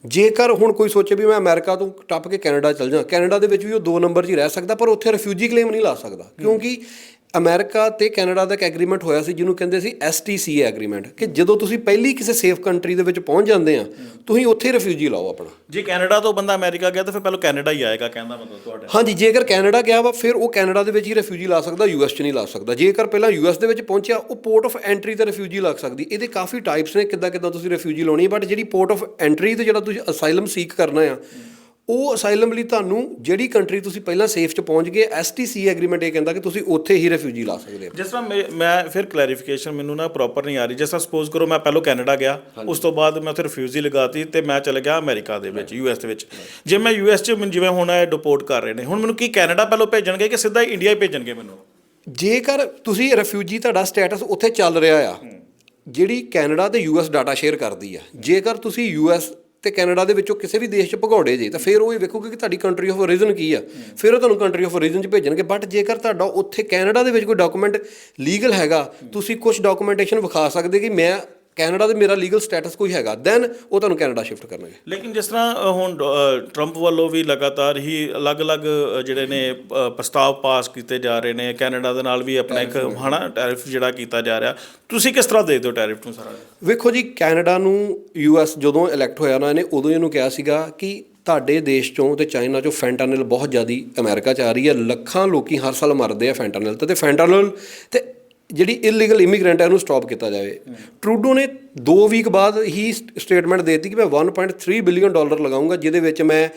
ਜੇਕਰ ਹੁਣ ਕੋਈ ਸੋਚੇ ਵੀ ਮੈਂ ਅਮਰੀਕਾ ਤੋਂ ਟੱਪ ਕੇ ਕੈਨੇਡਾ ਚਲ ਜਾ। ਕੈਨੇਡਾ ਦੇ ਵਿੱਚ ਵੀ ਉਹ ਦੋ ਨੰਬਰ 'ਚ ਹੀ ਰਹਿ ਸਕਦਾ ਪਰ ਉੱਥੇ ਰਿਫਿਊਜੀ ਕਲੇਮ ਨਹੀਂ ਲਾ ਸਕਦਾ। ਕਿਉਂਕਿ ਅਮਰੀਕਾ ਤੇ ਕੈਨੇਡਾ ਦਾ ਇੱਕ ਐਗਰੀਮੈਂਟ ਹੋਇਆ ਸੀ ਜਿਹਨੂੰ ਕਹਿੰਦੇ ਸੀ ਐਸਟੀਸੀਏ ਐਗਰੀਮੈਂਟ ਕਿ ਜਦੋਂ ਤੁਸੀਂ ਪਹਿਲੀ ਕਿਸੇ ਸੇਫ ਕੰਟਰੀ ਦੇ ਵਿੱਚ ਪਹੁੰਚ ਜਾਂਦੇ ਆ ਤੁਸੀਂ ਉੱਥੇ ਰਿਫਿਊਜੀ ਲਾਓ ਆਪਣਾ। ਜੇ ਕੈਨੇਡਾ ਤੋਂ ਬੰਦਾ ਅਮਰੀਕਾ ਗਿਆ ਤਾਂ ਫਿਰ ਪਹਿਲਾਂ ਕੈਨੇਡਾ ਹੀ ਆਏਗਾ ਕਹਿੰਦਾ ਮਤਲਬ ਤੁਹਾਡਾ। ਹਾਂਜੀ ਜੇਕਰ ਕੈਨੇਡਾ ਗਿਆ ਵਾ ਫਿਰ ਉਹ ਕੈਨੇਡਾ ਦੇ ਵਿੱਚ ਹੀ ਰਿਫਿਊਜੀ ਲਾ ਸਕਦਾ ਯੂਐਸ 'ਚ ਨਹੀਂ ਲਾ ਸਕਦਾ। ਜੇਕਰ ਪਹਿਲਾਂ ਯੂਐਸ ਦੇ ਵਿੱਚ ਪਹੁੰਚਿਆ ਉਹ ਪੋਰਟ ਆਫ ਐਂਟਰੀ ਤੇ ਰਿਫਿਊਜੀ ਲੱਗ ਸਕਦੀ। ਇਹਦੇ ਕਾਫੀ ਟਾਈਪਸ ਨੇ ਕਿੱਦਾਂ ਕਿੱਦਾਂ ਤੁਸੀਂ ਰਿਫਿਊਜੀ ਲਾਉਣੀ ਬਟ ਜਿਹੜੀ ਪੋਰਟ ਆਫ ਐਂਟਰੀ ਤੇ ਜਿਹੜਾ ਤੁਸੀਂ ਅਸਾਈਲਮ ਸੀਕ ਕਰਨਾ ਆ ਉਹ ਅਸਾਈਲਮ ਲਈ ਤੁਹਾਨੂੰ ਜਿਹੜੀ ਕੰਟਰੀ ਤੁਸੀਂ ਪਹਿਲਾਂ ਸੇਫ 'ਚ ਪਹੁੰਚ ਗਏ ਐਸਟੀਸੀ ਐਗਰੀਮੈਂਟ ਇਹ ਕਹਿੰਦਾ ਕਿ ਤੁਸੀਂ ਉੱਥੇ ਹੀ ਰਿਫਿਊਜੀ ਲਾ ਸਕਦੇ ਹੋ। ਜਿਸ ਤਰ੍ਹਾਂ ਮੈਂ- ਮੈਂ ਫਿਰ ਕਲੈਰੀਫਿਕੇਸ਼ਨ ਮੈਨੂੰ ਨਾ ਪ੍ਰੋਪਰ ਨਹੀਂ ਆ ਰਹੀ। ਜਿਸ ਤਰ੍ਹਾਂ ਸਪੋਜ਼ ਕਰੋ ਮੈਂ ਪਹਿਲਾਂ ਕੈਨੇਡਾ ਗਿਆ ਉਸ ਤੋਂ ਬਾਅਦ ਮੈਂ ਉੱਥੇ ਰਿਫਿਊਜੀ ਲਗਾਤੀ ਤੇ ਮੈਂ ਚਲੇ ਗਿਆ ਅਮਰੀਕਾ ਦੇ ਵਿੱਚ ਯੂਐਸ ਦੇ ਵਿੱਚ। ਜੇ ਮੈਂ ਯੂਐਸ 'ਚ ਮੈਨੂੰ ਜਿਵੇਂ ਹੁਣ ਇਹ ਡਿਪੋਰਟ ਕਰ ਰਹੇ ਨੇ ਹੁਣ ਮੈਨੂੰ ਕੀ ਕੈਨੇਡਾ ਪਹਿਲਾਂ ਭੇਜਣਗੇ ਕਿ ਸਿੱਧਾ ਇੰਡੀਆ ਹੀ ਭੇਜਣਗੇ ਮੈਨੂੰ? ਜੇਕਰ ਤੁਸੀਂ ਰਿਫਿਊਜੀ ਤੁਹਾਡਾ ਸਟੇਟਸ ਉੱਥੇ ਚੱਲ ਰਿਹਾ ਆ ਜਿਹੜੀ ਕੈਨੇਡਾ ਤੇ ਯੂਐਸ ਡਾਟਾ ਸ਼ੇਅਰ ਕਰਦੀ ਆ ਜੇਕਰ ਤੁਸੀਂ ਯੂਐਸ ਤੇ ਕੈਨੇਡਾ ਦੇ ਵਿੱਚੋਂ ਕਿਸੇ ਵੀ ਦੇਸ਼ 'ਚ ਭਗੌੜੇ ਜੇ, ਤਾਂ ਫਿਰ ਉਹ ਇਹ ਵੇਖੋਗੇ ਕਿ ਤੁਹਾਡੀ ਕੰਟਰੀ ਆਫ ਓਰੀਜਨ ਕੀ ਆ। ਫਿਰ ਉਹ ਤੁਹਾਨੂੰ ਕੰਟਰੀ ਆਫ ਓਰੀਜਨ 'ਚ ਭੇਜਣਗੇ। ਬਟ ਜੇਕਰ ਤੁਹਾਡਾ ਉੱਥੇ ਕੈਨੇਡਾ ਦੇ ਵਿੱਚ ਕੋਈ ਡਾਕੂਮੈਂਟ ਲੀਗਲ ਹੈਗਾ, ਤੁਸੀਂ ਕੁਝ ਡਾਕੂਮੈਂਟੇਸ਼ਨ ਵਿਖਾ ਸਕਦੇ ਕਿ ਮੈਂ ਕੈਨੇਡਾ ਦੇ ਮੇਰਾ ਲੀਗਲ ਸਟੇਟਸ ਕੋਈ ਹੈਗਾ ਦੈਨ ਉਹ ਤੁਹਾਨੂੰ ਕੈਨੇਡਾ ਸ਼ਿਫਟ ਕਰਨਗੇ। ਲੇਕਿਨ ਜਿਸ ਤਰ੍ਹਾਂ ਹੁਣ ਟਰੰਪ ਵੱਲੋਂ ਵੀ ਲਗਾਤਾਰ ਹੀ ਅਲੱਗ-ਅਲੱਗ ਜਿਹੜੇ ਨੇ ਪ੍ਰਸਤਾਵ ਪਾਸ ਕੀਤੇ ਜਾ ਰਹੇ ਨੇ ਕੈਨੇਡਾ ਦੇ ਨਾਲ ਵੀ ਆਪਣਾ ਇੱਕ ਹਨਾ ਟੈਰਿਫ ਜਿਹੜਾ ਕੀਤਾ ਜਾ ਰਿਹਾ। ਤੁਸੀਂ ਕਿਸ ਤਰ੍ਹਾਂ ਦੇਖਦੇ ਹੋ ਟੈਰਿਫ ਨੂੰ ਸਾਰਾ? ਵੇਖੋ ਜੀ ਕੈਨੇਡਾ ਨੂੰ ਯੂਐਸ ਜਦੋਂ ਇਲੈਕਟ ਹੋਇਆ ਨਾ ਇਹਨੇ ਉਦੋਂ ਇਹਨੂੰ ਕਿਹਾ ਸੀਗਾ ਕਿ ਤੁਹਾਡੇ ਦੇਸ਼ ਚੋਂ ਤੇ ਚਾਈਨਾ ਚੋਂ ਫੈਂਟਾਨਿਲ ਬਹੁਤ ਜ਼ਿਆਦੀ ਅਮਰੀਕਾ ਚ ਆ ਰਹੀ ਹੈ। ਲੱਖਾਂ ਲੋਕੀ ਹਰ ਸਾਲ ਮਰਦੇ ਆ ਫੈਂਟਾਨਿਲ ਤੇ ਫੈਂਟਾਨਿਲ ਤੇ ਜਿਹੜੀ ਇਲੀਗਲ ਇਮੀਗ੍ਰੈਂਟ ਹੈ, ਉਹਨੂੰ ਸਟਾਪ ਕੀਤਾ ਜਾਵੇ। ਟਰੂਡੋ ਨੇ 2 ਵੀਕ ਬਾਅਦ ਹੀ ਸਟੇਟਮੈਂਟ ਦੇ ਦਿੱਤੀ ਕਿ ਮੈਂ 1.3 ਬਿਲੀਅਨ ਡਾਲਰ ਲਗਾਉਂਗਾ ਜਿਹਦੇ ਵਿੱਚ ਮੈਂ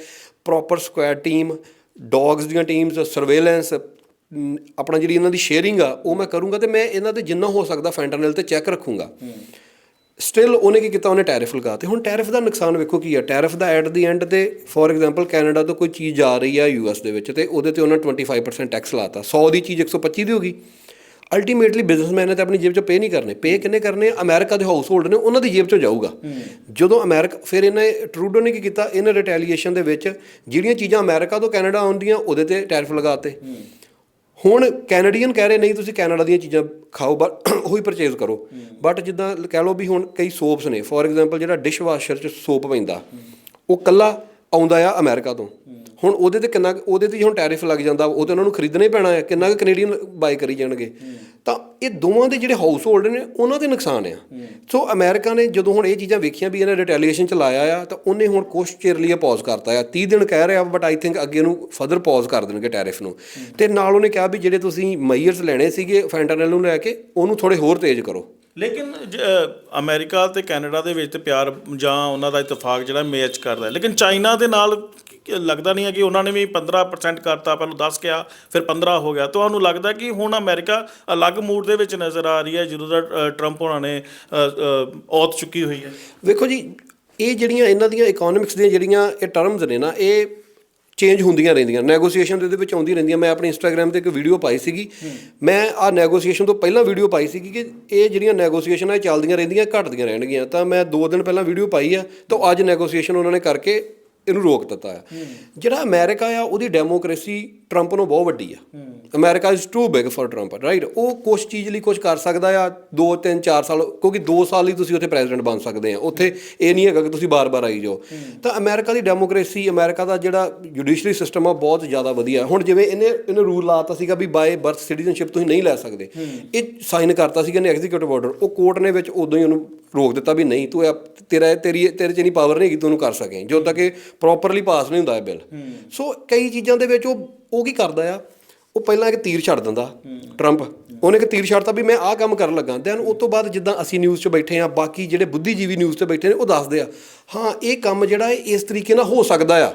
ਪ੍ਰੋਪਰ ਸਕੁਐਡ ਟੀਮ ਡੌਗਸ ਦੀਆਂ ਟੀਮਸ ਸਰਵੇਲੈਂਸ ਆਪਣਾ ਜਿਹੜੀ ਇਹਨਾਂ ਦੀ ਸ਼ੇਅਰਿੰਗ ਆ, ਉਹ ਮੈਂ ਕਰੂੰਗਾ ਤੇ ਮੈਂ ਇਹਨਾਂ ਤੇ ਜਿੰਨਾ ਹੋ ਸਕਦਾ ਫੈਂਟਾਨਿਲ ਤੇ ਚੈੱਕ ਰੱਖੂੰਗਾ। ਸਟਿਲ ਉਹਨੇ ਕੀ ਕੀਤਾ? ਉਹਨੇ ਟੈਰਿਫ ਲਗਾ ਤੇ ਹੁਣ ਟੈਰਿਫ ਦਾ ਨੁਕਸਾਨ ਵੇਖੋ ਕੀ ਹੈ ਟੈਰਿਫ ਦਾ ਐਟ ਦੀ ਐਂਡ ਤੇ ਫੋਰ ਐਗਜ਼ਾਮਪਲ ਕੈਨੇਡਾ ਤੋਂ ਕੋਈ ਚੀਜ਼ ਜਾ ਰਹੀ ਹੈ ਯੂਐਸ ਦੇ ਵਿੱਚ ਤੇ ਉਹਦੇ ਤੇ ਉਹਨਾਂ 25% ਟੈਕਸ ਲਾਤਾ। 100 ਦੀ ਚੀਜ਼ 125 ਦੀ ਹੋ ਗਈ। ਅਲਟੀਮੇਟਲੀ ਬਿਜ਼ਨਸਮੈਨ ਨੇ ਤਾਂ ਆਪਣੀ ਜੇਬ ਚੋਂ ਪੇ ਨਹੀਂ ਕਰਨੇ। ਪੇ ਕਿੰਨੇ ਕਰਨੇ? ਅਮਰੀਕਾ ਦੇ ਹਾਊਸ ਹੋਲਡ ਨੇ ਉਹਨਾਂ ਦੀ ਜੇਬ ਚੋਂ ਜਾਊਗਾ। ਜਦੋਂ ਅਮਰੀਕਾ ਫਿਰ ਇਹਨੇ ਟਰੂਡੋ ਨੇ ਕੀ ਕੀਤਾ? ਇਹਨੇ ਰਿਟੈਲੀਏਸ਼ਨ ਦੇ ਵਿੱਚ ਜਿਹੜੀਆਂ ਚੀਜ਼ਾਂ ਅਮਰੀਕਾ ਤੋਂ ਕੈਨੇਡਾ ਆਉਂਦੀਆਂ ਉਹਦੇ ਤੇ ਟੈਰਿਫ ਲਗਾਤੇ। ਹੁਣ ਕੈਨੇਡੀਅਨ ਕਹਿ ਰਹੇ ਨਹੀਂ ਤੁਸੀਂ ਕੈਨੇਡਾ ਦੀਆਂ ਚੀਜ਼ਾਂ ਖਾਓ ਬਟ ਉਹੀ ਪਰਚੇਜ਼ ਕਰੋ। ਬਟ ਜਿੱਦਾਂ ਕਹਿ ਲਓ ਵੀ ਹੁਣ ਕਈ ਸੋਪਸ ਨੇ ਫੋਰ ਐਗਜ਼ਾਮਪਲ ਜਿਹੜਾ ਡਿਸ਼ ਵਾਸ਼ਰ ਚ ਸੋਪ ਪੈਂਦਾ ਉਹ ਕੱਲਾ ਆਉਂਦਾ ਆ ਅਮਰੀਕਾ ਤੋਂ। ਹੁਣ ਉਹਦੇ ਤੇ ਕਿੰਨਾ ਕੁ- ਉਹਦੇ ਤੇ ਹੁਣ ਟੈਰਿਫ ਲੱਗ ਜਾਂਦਾ ਉਹ ਤੇ ਉਹਨਾਂ ਨੂੰ ਖਰੀਦਣਾ ਹੀ ਪੈਣਾ ਹੈ ਕਿੰਨਾ ਕੁ ਕੈਨੇਡੀਅਨ ਬਾਈ ਕਰੀ ਜਾਣਗੇ। ਤਾਂ ਇਹ ਦੋਵਾਂ ਦੇ ਜਿਹੜੇ ਹਾਊਸ ਹੋਲਡ ਨੇ ਉਹਨਾਂ ਦੇ ਨੁਕਸਾਨ ਆ। ਸੋ ਅਮਰੀਕਾ ਨੇ ਜਦੋਂ ਹੁਣ ਇਹ ਚੀਜ਼ਾਂ ਵੇਖੀਆਂ ਵੀ ਇਹਨੇ ਰਿਟੈਲੀਏਸ਼ਨ ਚ ਲਾਇਆ ਆ ਤਾਂ ਉਹਨੇ ਹੁਣ ਕੁਛ ਚਿਰ ਲਈ ਪੌਜ਼ ਕਰਤਾ ਆ। 30 ਦਿਨ ਕਹਿ ਰਿਹਾ ਬਟ ਆਈ ਥਿੰਕ ਅੱਗੇ ਨੂੰ ਫਰਦਰ ਪੌਜ਼ ਕਰ ਦੇਣਗੇ ਟੈਰਿਫ ਨੂੰ। ਤੇ ਨਾਲ ਉਹਨੇ ਕਿਹਾ ਵੀ ਜਿਹੜੇ ਤੁਸੀਂ ਮਈਅਰਸ ਲੈਣੇ ਸੀਗੇ ਫੈਂਟਨਲ ਨੂੰ ਲੈ ਕੇ ਉਹਨੂੰ ਥੋੜੇ ਹੋਰ ਤੇਜ਼ ਕਰੋ। ਲੇਕਿਨ ਜ- ਅ, ਅਮਰੀਕਾ ਤੇ ਕੈਨੇਡਾ ਦੇ ਵਿੱਚ ਤੇ ਪਿਆਰ ਜਾਂ ਉਹਨਾਂ ਦਾ ਇਤਫਾਕ ਜਿਹੜਾ ਮੇਚ ਕਰਦਾ ਲੇਕਿਨ ਚਾਈਨਾ ਦੇ ਨਾਲ ਲੱਗਦਾ ਨਹੀਂ ਹੈ ਕਿ ਉਹਨਾਂ ਨੇ ਵੀ 15% ਕਰਤਾ ਪਹਿਲਾਂ 10 ਕਿਹਾ ਫਿਰ 15 ਹੋ ਗਿਆ। ਤੁਹਾਨੂੰ ਲੱਗਦਾ ਕਿ ਹੁਣ ਅਮਰੀਕਾ ਅਲੱਗ ਮੂਡ ਦੇ ਵਿੱਚ ਨਜ਼ਰ ਆ ਰਹੀ ਹੈ ਜਦੋਂ ਦਾ ਟਰੰਪ ਹੋਣਾ ਨੇ ਔਤ ਚੁੱਕੀ ਹੋਈ ਹੈ? ਵੇਖੋ ਜੀ ਇਹ ਜਿਹੜੀਆਂ ਇਹਨਾਂ ਦੀਆਂ ਇਕਨੋਮਿਕਸ ਦੀਆਂ ਜਿਹੜੀਆਂ ਇਹ ਟਰਮਸ ਨੇ ਨਾ ਇਹ ਚੇਂਜ ਹੁੰਦੀਆਂ ਰਹਿੰਦੀਆਂ। ਨੈਗੋਸੀਏਸ਼ਨ ਦੇ ਵਿੱਚ ਆਉਂਦੀ ਰਹਿੰਦੀਆਂ। ਮੈਂ ਆਪਣੀ ਇੰਸਟਾਗ੍ਰam ਤੇ ਇੱਕ ਵੀਡੀਓ ਪਾਈ ਸੀਗੀ। ਮੈਂ ਆ ਨੈਗੋਸੀਏਸ਼ਨ ਤੋਂ ਪਹਿਲਾਂ ਵੀਡੀਓ ਪਾਈ ਸੀਗੀ ਕਿ ਇਹ ਜਿਹੜੀਆਂ ਨੈਗੋਸੀਏਸ਼ਨ ਆ ਇਹ ਚੱਲਦੀਆਂ ਰਹਿੰਦੀਆਂ ਘਟਦੀਆਂ ਰਹਿਣਗੀਆਂ। ਤਾਂ ਮੈਂ 2 ਦਿਨ ਪਹਿਲਾਂ ਵੀਡੀਓ ਪਾਈ ਆ ਤਾਂ ਅੱਜ ਨੈਗੋਸੀਏਸ਼ਨ ਉਹਨਾਂ ਨੇ ਕਰਕੇ ਇਹਨੂੰ ਰੋਕ ਦਿੱਤਾ ਆ। ਜਿਹੜਾ ਅਮਰੀਕਾ ਆ ਉਹਦੀ ਡੈਮੋਕ੍ਰੇਸੀ ਟਰੰਪ ਨੂੰ ਬਹੁਤ ਵੱਡੀ ਆ। America is too big for Trump right ਉਹ ਕੁਝ ਚੀਜ਼ ਲਈ ਕੁਝ ਕਰ ਸਕਦਾ ਆ 2 3 4 ਸਾਲ ਕਿਉਂਕਿ 2 ਸਾਲ ਲਈ ਤੁਸੀਂ ਉੱਥੇ ਪ੍ਰੈਜ਼ੀਡੈਂਟ ਬਣ ਸਕਦੇ ਆ। ਉੱਥੇ ਇਹ ਨਹੀਂ ਹੈਗਾ ਕਿ ਤੁਸੀਂ ਬਾਰ-ਬਾਰ ਆਈ ਜਾਓ। ਤਾਂ ਅਮਰੀਕਾ ਦੀ ਡੈਮੋਕ੍ਰੇਸੀ ਅਮਰੀਕਾ ਦਾ ਜਿਹੜਾ ਜੁਡੀਸ਼ਰੀ ਸਿਸਟਮ ਆ ਬਹੁਤ ਜ਼ਿਆਦਾ ਵਧੀਆ ਹੁਣ ਜਿਵੇਂ ਇਹਨੇ ਇਹਨੇ ਰੂਲ ਲਾਤਾ ਸੀਗਾ ਵੀ ਬਾਏ ਬਰਥ ਸਿਟੀਜ਼ਨਸ਼ਿਪ ਤੁਸੀਂ ਨਹੀਂ ਲੈ ਸਕਦੇ। ਇਹ ਸਾਈਨ ਕਰਤਾ ਸੀਗਾ ਨੇ ਐਗਜ਼ੀਕਿਊਟਿਵ ਆਰਡਰ ਉਹ ਕੋਰਟ ਨੇ ਵਿੱਚ ਉਦੋਂ ਹੀ ਉਹਨੂੰ ਰੋਕ ਦਿੱਤਾ ਵੀ ਨਹੀਂ ਤੂੰ ਤੇਰਾ ਤੇਰੀ ਤੇਰੇ ਚ ਨਹੀਂ ਪਾਵਰ ਨਹੀਂ ਹੈਗੀ ਤੂੰ ਉਹਨੂੰ ਕਰ ਸਕੇ। ਜਦੋਂ ਤੱਕ ਇਹ ਪ੍ਰੋਪਰਲੀ ਪਾਸ ਨਹੀਂ ਹੁੰਦਾ ਇਹ ਬਿੱਲ ਸੋ ਕਈ ਚੀਜ਼ਾਂ ਦੇ ਵਿੱਚ ਉਹ ਉਹ ਕੀ ਕਰਦਾ ਆ? ਉਹ ਪਹਿਲਾਂ ਇੱਕ ਤੀਰ ਛੱਡ ਦਿੰਦਾ, ਟਰੰਪ। ਉਹਨੇ ਇੱਕ ਤੀਰ ਛੱਡਤਾ ਵੀ ਮੈਂ ਆਹ ਕੰਮ ਕਰਨ ਲੱਗਾ। ਦੈਨ ਉਸ ਤੋਂ ਬਾਅਦ ਜਿੱਦਾਂ ਅਸੀਂ ਨਿਊਜ਼ 'ਚ ਬੈਠੇ ਆ, ਬਾਕੀ ਜਿਹੜੇ ਬੁੱਧੀਜੀਵੀ ਨਿਊਜ਼ 'ਤੇ ਬੈਠੇ ਨੇ, ਉਹ ਦੱਸਦੇ ਆ, ਹਾਂ, ਇਹ ਕੰਮ ਜਿਹੜਾ ਇਸ ਤਰੀਕੇ ਨਾਲ ਹੋ ਸਕਦਾ ਆ।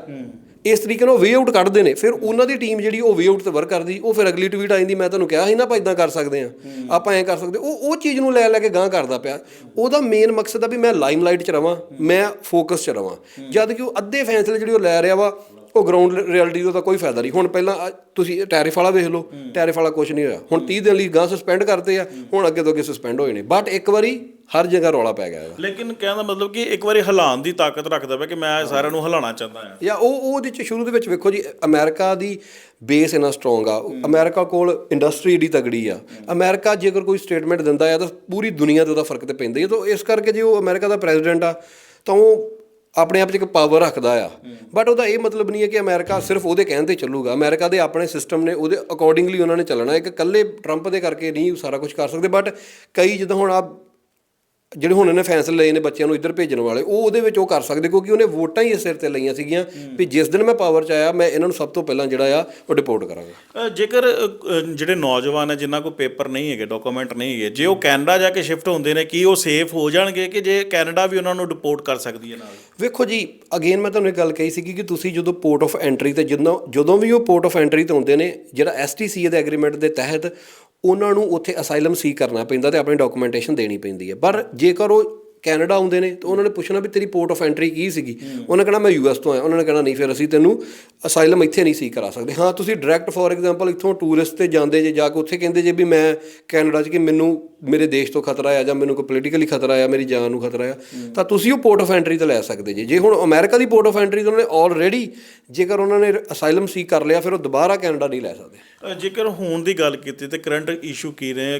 ਇਸ ਤਰੀਕੇ ਨਾਲ ਵੇ ਆਊਟ ਕੱਢਦੇ ਨੇ। ਫਿਰ ਉਹਨਾਂ ਦੀ ਟੀਮ ਜਿਹੜੀ ਉਹ ਵੇ ਆਊਟ ਤੇ ਵਰਕ ਕਰਦੀ, ਉਹ ਫਿਰ ਅਗਲੀ ਟਵੀਟ ਆ ਜਾਂਦੀ, ਮੈਂ ਤੁਹਾਨੂੰ ਕਿਹਾ ਸੀ ਨਾ ਆਪਾਂ ਇਦਾਂ ਕਰ ਸਕਦੇ ਆ। ਆਪਾਂ ਐਂ ਕਰ ਸਕਦੇ, ਉਹ ਉਹ ਚੀਜ਼ ਨੂੰ ਲੈ ਲੈ ਕੇ ਗਾਂ ਕਰਦਾ ਪਿਆ। ਉਹਦਾ ਮੇਨ ਮਕਸਦ ਆ ਵੀ ਮੈਂ ਲਾਈਮਲਾਈਟ 'ਚ ਰਵਾਂ, ਮੈਂ ਫੋਕਸ 'ਚ ਰਵਾਂ। ਜਦ ਕਿ ਉਹ ਅੱਧੇ ਫੈਸਲੇ ਜਿਹੜੇ ਉਹ ਲੈ ਰਿਹਾ ਵਾ ਉਹ ਗਰਾਊਂਡ ਰਿਐਲਿਟੀ ਦਾ ਤਾਂ ਕੋਈ ਫਾਇਦਾ ਨਹੀਂ। ਹੁਣ ਪਹਿਲਾਂ ਤੁਸੀਂ ਟੈਰਿਫ ਵਾਲਾ ਵੇਖ ਲਓ ਟੈਰਿਫ ਵਾਲਾ ਕੁਝ ਨਹੀਂ ਹੋਇਆ। ਹੁਣ 30 ਦਿਨ ਲਈ ਗਾਂ ਸਸਪੈਂਡ ਕਰਤੇ ਆ ਹੁਣ ਅੱਗੇ ਤੋਂ ਅੱਗੇ ਸਸਪੈਂਡ ਹੋਏ ਨੇ। ਬਟ ਇੱਕ ਵਾਰੀ ਹਰ ਜਗ੍ਹਾ ਰੌਲਾ ਪੈ ਗਿਆ ਹੈ ਲੇਕਿਨ ਕਹਿਣ ਦਾ ਮਤਲਬ ਕਿ ਇੱਕ ਵਾਰੀ ਹਿਲਾਉਣ ਦੀ ਤਾਕਤ ਰੱਖਦਾ ਵਾ ਕਿ ਮੈਂ ਸਾਰਿਆਂ ਨੂੰ ਹਿਲਾਉਣਾ ਚਾਹੁੰਦਾ ਹਾਂ। ਜਾਂ ਉਹ ਉਹ ਉਹਦੇ ਚ ਸ਼ੁਰੂ ਦੇ ਵਿੱਚ ਵੇਖੋ ਜੀ ਅਮਰੀਕਾ ਦੀ ਬੇਸ ਇਨਾ ਸਟਰੋਂਗ ਆ। ਅਮਰੀਕਾ ਕੋਲ ਇੰਡਸਟਰੀ ਏਡੀ ਤਗੜੀ ਆ। ਅਮਰੀਕਾ ਜੇਕਰ ਕੋਈ ਸਟੇਟਮੈਂਟ ਦਿੰਦਾ ਆ ਤਾਂ ਪੂਰੀ ਦੁਨੀਆ ਤੇ ਉਹਦਾ ਫ਼ਰਕ ਤੇ ਪੈਂਦਾ ਹੀ ਆ। ਤਾਂ ਇਸ ਕਰਕੇ ਜੇ ਉਹ ਅਮਰੀਕਾ ਦਾ ਪ੍ਰੈਜ਼ੀਡੈਂਟ ਆ ਤਾਂ ਉਹ ਆਪਣੇ ਆਪ 'ਚ ਇੱਕ ਪਾਵਰ ਰੱਖਦਾ ਆ। ਬਟ ਉਹਦਾ ਇਹ ਮਤਲਬ ਨਹੀਂ ਹੈ ਕਿ ਅਮਰੀਕਾ ਸਿਰਫ ਉਹਦੇ ਕਹਿਣ ਤੇ ਚੱਲੂਗਾ। ਅਮਰੀਕਾ ਦੇ ਆਪਣੇ ਸਿਸਟਮ ਨੇ ਉਹਦੇ ਅਕੋਰਡਿੰਗਲੀ ਉਹਨਾਂ ਨੇ ਚੱਲਣਾ। ਇੱਕ ਇਕੱਲੇ ਟਰੰਪ ਦੇ ਕਰਕੇ ਨਹੀਂ ਸਾਰਾ ਕੁਝ ਕਰ ਸਕਦੇ। ਬਟ ਕਈ ਜਿੱਦਾਂ ਹੁਣ ਆ ਜਿਹੜੇ ਹੁਣ ਇਹਨੇ ਫੈਸਲੇ ਲਏ ਨੇ ਬੱਚਿਆਂ ਨੂੰ ਇੱਧਰ ਭੇਜਣ ਵਾਲੇ ਉਹ ਉਹਦੇ ਵਿੱਚ ਉਹ ਕਰ ਸਕਦੇ ਕਿਉਂਕਿ ਉਹਨੇ ਵੋਟਾਂ ਹੀ ਇਸ ਸਿਰ ਤੇ ਲਈਆਂ ਸੀਗੀਆਂ ਵੀ ਜਿਸ ਦਿਨ ਮੈਂ ਪਾਵਰ 'ਚ ਆਇਆ ਮੈਂ ਇਹਨਾਂ ਨੂੰ ਸਭ ਤੋਂ ਪਹਿਲਾਂ ਜਿਹੜਾ ਆ ਉਹ ਡਿਪੋਰਟ ਕਰਾਂਗਾ। ਜੇਕਰ ਜਿਹੜੇ ਨੌਜਵਾਨ ਹੈ ਜਿਨ੍ਹਾਂ ਕੋਲ ਪੇਪਰ ਨਹੀਂ ਹੈਗੇ ਡਾਕੂਮੈਂਟ ਨਹੀਂ ਹੈਗੇ ਜੇ ਉਹ ਕੈਨੇਡਾ ਜਾ ਕੇ ਸ਼ਿਫਟ ਹੁੰਦੇ ਨੇ ਕੀ ਉਹ ਸੇਫ ਹੋ ਜਾਣਗੇ ਕਿ ਜੇ ਕੈਨੇਡਾ ਵੀ ਉਹਨਾਂ ਨੂੰ ਡਿਪੋਰਟ ਕਰ ਸਕਦੀ ਹੈ ਨਾਲ? ਵੇਖੋ ਜੀ ਅਗੇਨ ਮੈਂ ਤੁਹਾਨੂੰ ਇੱਕ ਗੱਲ ਕਹੀ ਸੀਗੀ ਕਿ ਤੁਸੀਂ ਜਦੋਂ ਪੋਰਟ ਆਫ ਐਂਟਰੀ ਤੇ ਜਦੋਂ ਜਦੋਂ ਵੀ ਉਹ ਪੋਰਟ ਆਫ ਐਂਟਰੀ ਤੇ ਹੁੰਦੇ ਨੇ ਜਿਹੜਾ ਐਸਟੀਸੀ ਦੇ ਐਗਰੀਮੈਂਟ ਦੇ ਤਹਿਤ ਉਹਨਾਂ ਨੂੰ ਉੱਥੇ ਅਸਾਈਲਮ ਸੀ ਕਰਨਾ ਪੈਂਦਾ ਤੇ ਆਪਣੀ ਡਾਕੂਮੈਂਟੇਸ਼ਨ ਦੇਣੀ ਪੈਂਦੀ ਹੈ। ਪਰ ਜੇਕਰ ਉਹ ਕੈਨੇਡਾ ਆਉਂਦੇ ਨੇ, ਤਾਂ ਉਹਨਾਂ ਨੇ ਪੁੱਛਣਾ ਵੀ ਤੇਰੀ ਪੋਰਟ ਆਫ ਐਂਟਰੀ ਕੀ ਸੀਗੀ? ਉਹਨਾਂ ਕਹਿਣਾ, ਮੈਂ ਯੂਐਸ ਤੋਂ ਆਇਆ। ਉਹਨਾਂ ਨੇ ਕਹਿਣਾ, ਨਹੀਂ ਫਿਰ ਅਸੀਂ ਤੈਨੂੰ ਅਸਾਈਲਮ ਇੱਥੇ ਨਹੀਂ ਸੀ ਕਰਾ ਸਕਦੇ। ਹਾਂ, ਤੁਸੀਂ ਡਾਇਰੈਕਟ ਫੋਰ ਐਗਜ਼ਾਮਪਲ ਇੱਥੋਂ ਟੂਰਿਸਟ ਤੇ ਜਾਂਦੇ ਜੇ, ਜਾ ਕੇ ਉੱਥੇ ਕਹਿੰਦੇ ਜੇ ਵੀ ਮੈਂ ਕੈਨੇਡਾ 'ਚ ਕਿ ਮੈਨੂੰ ਮੇਰੇ ਦੇਸ਼ ਤੋਂ ਖਤਰਾ ਆ ਜਾਂ ਮੈਨੂੰ ਕੋਈ ਪੋਲੀਟੀਕਲੀ ਖਤਰਾ ਆ, ਮੇਰੀ ਜਾਨ ਨੂੰ ਖਤਰਾ ਆ, ਤਾਂ ਤੁਸੀਂ ਉਹ ਪੋਰਟ ਆਫ ਐਂਟਰੀ ਤਾਂ ਲੈ ਸਕਦੇ ਜੇ। ਜੇ ਹੁਣ ਅਮਰੀਕਾ ਦੀ ਪੋਰਟ ਆਫ ਐਂਟਰੀ ਤੇ ਉਹਨਾਂ ਨੇ ਆਲਰੇਡੀ ਜੇਕਰ ਉਹਨਾਂ ਨੇ ਅਸਾਈਲਮ ਸੀ ਕਰ ਲਿਆ, ਫਿਰ ਉਹ ਦੁਬਾਰਾ ਕੈਨੇਡਾ ਨਹੀਂ ਲੈ ਸਕਦੇ। ਜੇਕਰ ਹੋਣ ਦੀ ਗੱਲ ਕੀਤੀ ਤੇ ਕਰੰਟ ਇਸ਼ੂ ਕੀ ਰਹੇ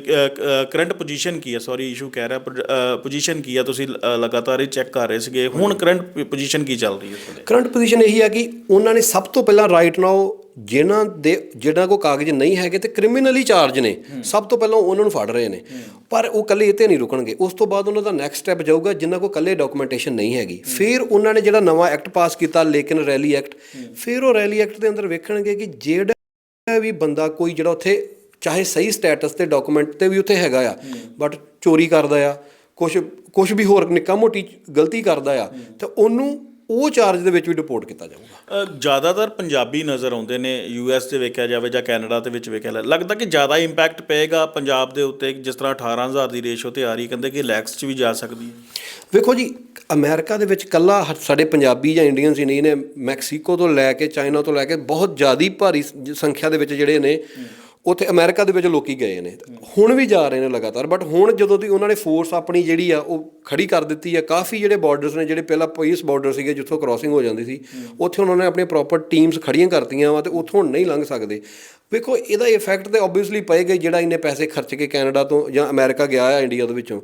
ਕਰੰਟ ਪੋਜੀਸ਼ਨ ਕੀ ਹੈ? ਸੌਰੀ ਇਸ਼ੂ ਕਹਿ ਰਿਹਾ ਪੋਜੀਸ਼ਨ ਕੀ ਹੈ ਤੁਸੀਂ ਲਗਾਤਾਰ ਹੀ ਚੈੱਕ ਕਰ ਰਹੇ ਸੀਗੇ। ਹੁਣ ਕਰੰਟ ਪੋਜੀਸ਼ਨ ਕੀ ਚੱਲ ਰਹੀ ਹੈ ਤੁਹਾਡੇ? ਕਰੰਟ ਪੋਜੀਸ਼ਨ ਇਹੀ ਹੈ ਕਿ ਉਹਨਾਂ ਨੇ ਸਭ ਤੋਂ ਪਹਿਲਾਂ ਰਾਈਟ ਨਾਓ ਜਿਨ੍ਹਾਂ ਦੇ ਜਿਨ੍ਹਾਂ ਕੋ ਕਾਗਜ਼ ਨਹੀਂ ਹੈਗੇ ਤੇ ਕ੍ਰਿਮੀਨਲੀ ਚਾਰਜ ਨੇ। ਸਭ ਤੋਂ ਪਹਿਲਾਂ ਉਹਨਾਂ ਨੂੰ ਫੜ ਰਹੇ ਨੇ। ਪਰ ਉਹ ਕੱਲੇ ਇਤੇ ਨਹੀਂ ਰੁਕਣਗੇ। ਉਸ ਤੋਂ ਬਾਅਦ ਉਹਨਾਂ ਦਾ ਨੈਕਸਟ ਸਟੈਪ ਜਾਊਗਾ ਜਿਨ੍ਹਾਂ ਕੋ ਕੱਲੇ ਡਾਕੂਮੈਂਟੇਸ਼ਨ ਨਹੀਂ ਹੈਗੀ। ਫਿਰ ਉਹਨਾਂ ਨੇ ਜਿਹੜਾ ਨਵਾਂ ਐਕਟ ਪਾਸ ਕੀਤਾ ਲੇਕਿਨ ਰੈਲੀ ਐਕਟ ਫਿਰ ਉਹ ਰੈਲੀ ਐਕਟ ਦੇ ਅੰਦਰ ਵੇਖਣਗੇ ਕਿ ਜਿਹੜਾ ਵੀ ਬੰਦਾ ਕੋਈ ਜਿਹੜਾ ਉੱਥੇ ਚਾਹੇ ਸਹੀ ਸਟੇਟਸ ਤੇ ਡਾਕੂਮੈਂਟ ਤੇ ਵੀ ਉੱਥੇ ਹੈਗਾ ਆ ਬਟ ਚੋਰੀ ਕਰਦਾ ਆ ਕੁਝ ਕੁਝ ਵੀ ਹੋਰ ਨਿੱਕਾ ਮੋਟੀ ਗਲਤੀ ਕਰਦਾ ਆ ਤੇ ਉਹਨੂੰ ਉਹ ਚਾਰਜ ਦੇ ਵਿੱਚ ਵੀ ਡਿਪੋਰਟ ਕੀਤਾ ਜਾਊਗਾ। ਜ਼ਿਆਦਾਤਰ ਪੰਜਾਬੀ ਨਜ਼ਰ ਆਉਂਦੇ ਨੇ ਯੂਐਸ ਤੇ ਵੇਖਿਆ ਜਾਵੇ ਜਾਂ ਕੈਨੇਡਾ ਦੇ ਵਿੱਚ ਵੇਖਿਆ। ਲੱਗਦਾ ਕਿ ਜ਼ਿਆਦਾ ਇੰਪੈਕਟ ਪਏਗਾ ਪੰਜਾਬ ਦੇ ਉੱਤੇ ਜਿਸ ਤਰ੍ਹਾਂ 18000 ਦੀ ਰੇਸ਼ੋ ਤੇ ਆ ਰਹੀ ਕਹਿੰਦੇ ਕਿ ਲੈਕਸ 'ਚ ਵੀ ਜਾ ਸਕਦੀ ਹੈ। ਵੇਖੋ ਜੀ ਅਮਰੀਕਾ ਦੇ ਵਿੱਚ ਕੱਲਾ ਸਾਡੇ ਪੰਜਾਬੀ ਜਾਂ ਇੰਡੀਅਨਸ ਹੀ ਨਹੀਂ ਨੇ ਮੈਕਸੀਕੋ ਤੋਂ ਲੈ ਕੇ ਚਾਈਨਾ ਤੋਂ ਲੈ ਕੇ ਬਹੁਤ ਜ਼ਿਆਦੀ ਭਾਰੀ ਸੰਖਿਆ ਦੇ ਵਿੱਚ ਜਿਹੜੇ ਨੇ ਉੱਥੇ ਅਮਰੀਕਾ ਦੇ ਵਿੱਚ ਲੋਕੀ ਗਏ ਨੇ। ਹੁਣ ਵੀ ਜਾ ਰਹੇ ਨੇ ਲਗਾਤਾਰ ਬਟ ਹੁਣ ਜਦੋਂ ਦੀ ਉਹਨਾਂ ਨੇ ਫੋਰਸ ਆਪਣੀ ਜਿਹੜੀ ਆ, ਉਹ ਖੜੀ ਕਰ ਦਿੱਤੀ ਆ, ਕਾਫੀ ਜਿਹੜੇ ਬਾਰਡਰਸ ਨੇ, ਜਿਹੜੇ ਪਹਿਲਾਂ ਪੁਲਿਸ ਬਾਰਡਰ ਸੀਗੇ, ਜਿੱਥੋਂ ਕ੍ਰਾਸਿੰਗ ਹੋ ਜਾਂਦੀ ਸੀ, ਉੱਥੇ ਉਹਨਾਂ ਨੇ ਆਪਣੀਆਂ ਪ੍ਰੋਪਰ ਟੀਮਸ ਖੜੀਆਂ ਕਰਤੀਆਂ ਵਾ ਤੇ ਉੱਥੋਂ ਹੁਣ ਨਹੀਂ ਲੰਘ ਸਕਦੇ। ਵੇਖੋ, ਇਹਦਾ ਇਫੈਕਟ ਤੇ ਆਬਵੀਅਸਲੀ ਪਏਗਾ ਜਿਹੜਾ ਇਹਨੇ ਪੈਸੇ ਖਰਚ ਕੇ ਕੈਨੇਡਾ ਤੋਂ ਜਾਂ ਅਮਰੀਕਾ ਗਿਆ ਆ, ਇੰਡੀਆ ਦੇ ਵਿੱਚੋਂ।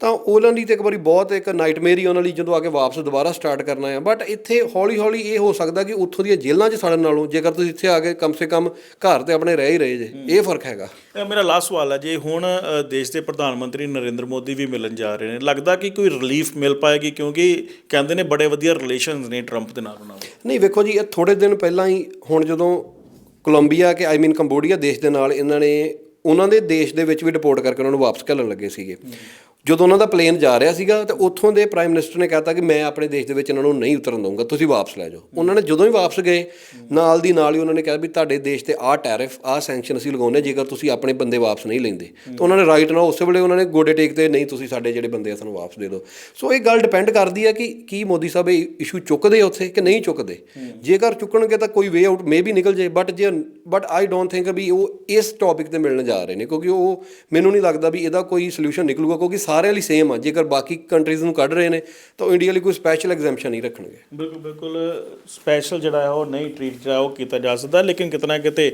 ਤਾਂ ਉਹਨਾਂ ਲਈ ਤੇ ਇੱਕ ਵਾਰੀ ਬਹੁਤ ਇੱਕ ਨਾਈਟਮੇਅਰ ਹੀ ਉਹਨਾਂ ਲਈ ਜਦੋਂ ਆ ਕੇ ਵਾਪਸ ਦੁਬਾਰਾ ਸਟਾਰਟ ਕਰਨਾ ਆ। ਬਟ ਇੱਥੇ ਹੌਲੀ ਹੌਲੀ ਇਹ ਹੋ ਸਕਦਾ ਕਿ ਉੱਥੋਂ ਦੀਆਂ ਜੇਲ੍ਹਾਂ 'ਚ ਸੜਨ ਨਾਲੋਂ ਜੇਕਰ ਤੁਸੀਂ ਇੱਥੇ ਆ ਕੇ ਕਮ ਸੇ ਕਮ ਘਰ ਤੇ ਆਪਣੇ ਰਹਿ ਹੀ ਰਹੇ ਜੇ ਇਹ ਫ਼ਰਕ ਹੈਗਾ। ਇਹ ਮੇਰਾ ਲਾਸਟ ਸਵਾਲ ਹੈ ਜੇ ਹੁਣ ਦੇਸ਼ ਦੇ ਪ੍ਰਧਾਨ ਮੰਤਰੀ ਨਰਿੰਦਰ ਮੋਦੀ ਵੀ ਮਿਲਣ ਜਾ ਰਹੇ ਨੇ ਲੱਗਦਾ ਕਿ ਕੋਈ ਰਿਲੀਫ ਮਿਲ ਪਾਏਗੀ? ਕਿਉਂਕਿ ਕਹਿੰਦੇ ਨੇ ਬੜੇ ਵਧੀਆ ਰਿਲੇਸ਼ਨਸ ਨੇ ਟਰੰਪ ਦੇ ਨਾਲ ਉਹਨਾਂ ਦੇ। ਨਹੀਂ ਵੇਖੋ ਜੀ ਇਹ ਥੋੜੇ ਦਿਨ ਪਹਿਲਾਂ ਹੀ ਹੁਣ ਜਦੋਂ ਕੋਲੰਬੀਆ ਕਿ ਆਈ ਮੀਨ ਕੰਬੋਡੀਆ ਦੇਸ਼ ਦੇ ਨਾਲ ਇਹਨਾਂ ਨੇ ਉਹਨਾਂ ਦੇ ਦੇਸ਼ ਦੇ ਵਿੱਚ ਵੀ ਡਿਪੋਰਟ ਕਰਕੇ ਉਹਨਾਂ ਨੂੰ ਵਾਪਸ ਘੱਲਣ ਲੱਗੇ ਸੀਗੇ। ਜਦੋਂ ਉਹਨਾਂ ਦਾ ਪਲੇਨ ਜਾ ਰਿਹਾ ਸੀਗਾ, ਤੇ ਉੱਥੋਂ ਦੇ ਪ੍ਰਾਈਮ ਮਿਨਿਸਟਰ ਨੇ ਕਹਿਤਾ ਕਿ ਮੈਂ ਆਪਣੇ ਦੇਸ਼ ਦੇ ਵਿੱਚ ਇਹਨਾਂ ਨੂੰ ਨਹੀਂ ਉਤਰਨ ਦਊਂਗਾ, ਤੁਸੀਂ ਵਾਪਸ ਲੈ ਜਾਓ। ਉਹਨਾਂ ਨੇ ਜਦੋਂ ਹੀ ਵਾਪਸ ਗਏ, ਨਾਲ ਦੀ ਨਾਲ ਹੀ ਉਹਨਾਂ ਨੇ ਕਿਹਾ ਵੀ ਤੁਹਾਡੇ ਦੇਸ਼ ਤੇ ਆਹ ਟੈਰਿਫ ਆਹ ਸੈਂਕਸ਼ਨ ਅਸੀਂ ਲਗਾਉਂਦੇ ਜੇਕਰ ਤੁਸੀਂ ਆਪਣੇ ਬੰਦੇ ਵਾਪਸ ਨਹੀਂ ਲੈਂਦੇ। ਤਾਂ ਉਹਨਾਂ ਨੇ ਰਾਈਟ ਨਾਲ ਉਸੇ ਵੇਲੇ ਉਹਨਾਂ ਨੇ ਗੋਡੇ ਟੇਕ ਤੇ, ਨਹੀਂ, ਤੁਸੀਂ ਸਾਡੇ ਜਿਹੜੇ ਬੰਦੇ ਆ, ਸਾਨੂੰ ਵਾਪਸ ਦੇ ਦਿਓ। ਸੋ ਇਹ ਗੱਲ ਡਿਪੈਂਡ ਕਰਦੀ ਹੈ ਕਿ ਕੀ ਮੋਦੀ ਸਾਹਿਬ ਇਹ ਇਸ਼ੂ ਚੁੱਕਦੇ ਉੱਥੇ ਕਿ ਨਹੀਂ ਚੁੱਕਦੇ। ਜੇਕਰ ਚੁੱਕਣਗੇ ਤਾਂ ਕੋਈ ਵੇ ਆਊਟ ਮੇ ਵੀ ਨਿਕਲ ਜੇ ਬਟ ਜੇ ਬਟ ਆਈ ਡੋਨਟ ਥਿੰਕ ਵੀ ਉਹ ਇਸ ਟੌਪਿਕ ਤੇ ਮਿਲਣ ਜਾ ਰਹੇ ਨੇ, ਕਿਉਂਕਿ ਉਹ ਮੈਨੂੰ ਨਹੀਂ ਲੱਗਦਾ ਵੀ ਇਹਦਾ ਕੋਈ ਸੋਲੂਸ਼ਨ ਨਿਕਲੂਗਾ, ਕਿਉਂਕਿ ਸਾਰਿਆਂ ਲਈ ਸੇਮ ਆ, ਜੇਕਰ ਬਾਕੀ ਕੰਟਰੀਜ਼ ਨੂੰ ਕੱਢ ਰਹੇ ਨੇ, ਤਾਂ ਉਹ ਇੰਡੀਆ ਲਈ ਕੋਈ ਸਪੈਸ਼ਲ ਐਗਜ਼ੈਂਪਸ਼ਨ ਨਹੀਂ ਰੱਖਣਗੇ। ਬਿਲਕੁਲ ਬਿਲਕੁਲ ਸਪੈਸ਼ਲ ਜਿਹੜਾ ਹੈ ਉਹ ਨਹੀਂ ਟ੍ਰੀਟ ਜਿਹੜਾ ਉਹ ਕੀਤਾ ਜਾ ਸਕਦਾ, ਲੇਕਿਨ ਕਿਤਨਾ ਕਿਤੇ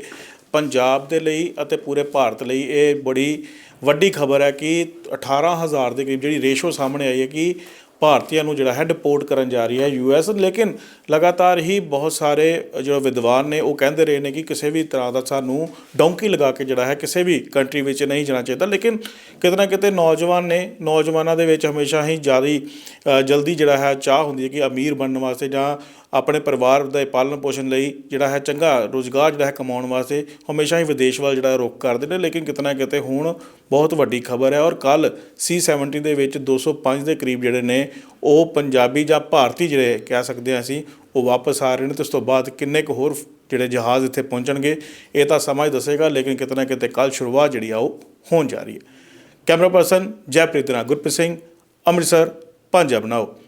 ਪੰਜਾਬ ਦੇ ਲਈ ਅਤੇ ਪੂਰੇ ਭਾਰਤ ਲਈ ਇਹ ਬੜੀ ਵੱਡੀ ਖਬਰ ਹੈ ਕਿ 18000 ਦੇ ਕਰੀਬ ਜਿਹੜੀ ਰੇਸ਼ੋ ਸਾਹਮਣੇ ਆਈ ਹੈ ਕਿ ਭਾਰਤੀਆਂ ਨੂੰ ਜਿਹੜਾ ਹੈ ਡਿਪੋਰਟ ਕਰਨ ਜਾ ਰਹੀ ਹੈ ਯੂਐਸ ਲੇਕਿਨ ਲਗਾਤਾਰ ਹੀ ਬਹੁਤ ਸਾਰੇ ਜੋ ਵਿਦਵਾਨ ਨੇ ਉਹ ਕਹਿੰਦੇ ਰਹੇ ਨੇ ਕਿ ਕਿਸੇ ਵੀ ਤਰ੍ਹਾਂ ਦਾ ਸਾਨੂੰ ਡੌਂਕੀ ਲਗਾ ਕੇ ਜਿਹੜਾ ਹੈ ਕਿਸੇ ਵੀ ਕੰਟਰੀ ਵਿੱਚ ਨਹੀਂ ਜਾਣਾ ਚਾਹੀਦਾ। ਲੇਕਿਨ ਕਿਤੇ ਨਾ ਕਿਤੇ ਨੌਜਵਾਨ ਨੇ, ਨੌਜਵਾਨਾਂ ਦੇ ਵਿੱਚ ਹਮੇਸ਼ਾ ਹੀ ਜ਼ਿਆਦਾ ਜਲਦੀ ਜਿਹੜਾ ਹੈ ਚਾਹ ਹੁੰਦੀ ਹੈ ਕਿ ਅਮੀਰ ਬਣਨ ਵਾਸਤੇ ਜਾਂ ਆਪਣੇ ਪਰਿਵਾਰ ਦੇ ਪਾਲਣ ਪੋਸ਼ਣ ਲਈ ਜਿਹੜਾ ਹੈ ਚੰਗਾ ਰੋਜ਼ਗਾਰ ਜਿਹੜਾ ਹੈ ਕਮਾਉਣ ਵਾਸਤੇ ਹਮੇਸ਼ਾ ਹੀ ਵਿਦੇਸ਼ ਵੱਲ ਜਿਹੜਾ ਰੁਖ ਕਰਦੇ ਨੇ, ਲੇਕਿਨ ਕਿਤੇ ਨਾ ਕਿਤੇ ਹੁਣ ਬਹੁਤ ਵੱਡੀ ਖਬਰ ਹੈ ਔਰ ਕੱਲ C70 ਦੇ ਵਿੱਚ 205 ਦੇ ਕਰੀਬ ਜਿਹੜੇ ਨੇ, ਉਹ ਪੰਜਾਬੀ ਜਾਂ ਭਾਰਤੀ ਜਿਹੜੇ ਕਹਿ ਸਕਦੇ ਹਾਂ ਅਸੀਂ, ਉਹ ਵਾਪਸ ਆ ਰਹੇ ਨੇ ਤੇ ਉਸ ਤੋਂ ਬਾਅਦ ਕਿੰਨੇ ਕੁ ਹੋਰ ਜਿਹੜੇ ਜਹਾਜ਼ ਇੱਥੇ ਪਹੁੰਚਣਗੇ, ਇਹ ਤਾਂ ਸਮਾਂ ਹੀ ਦੱਸੇਗਾ, ਲੇਕਿਨ ਕਿਤੇ ਨਾ ਕਿਤੇ ਕੱਲ ਸ਼ੁਰੂਆਤ ਜਿਹੜੀ ਆ ਉਹ ਹੋਣ ਜਾ ਰਹੀ ਹੈ। ਕੈਮਰਾ ਪਰਸਨ ਜੈਪ੍ਰੀਤ ਨਾਲ ਗੁਰਪ੍ਰੀਤ ਸਿੰਘ, ਅੰਮ੍ਰਿਤਸਰ, ਪੰਜਾਬ ਨਾਓ।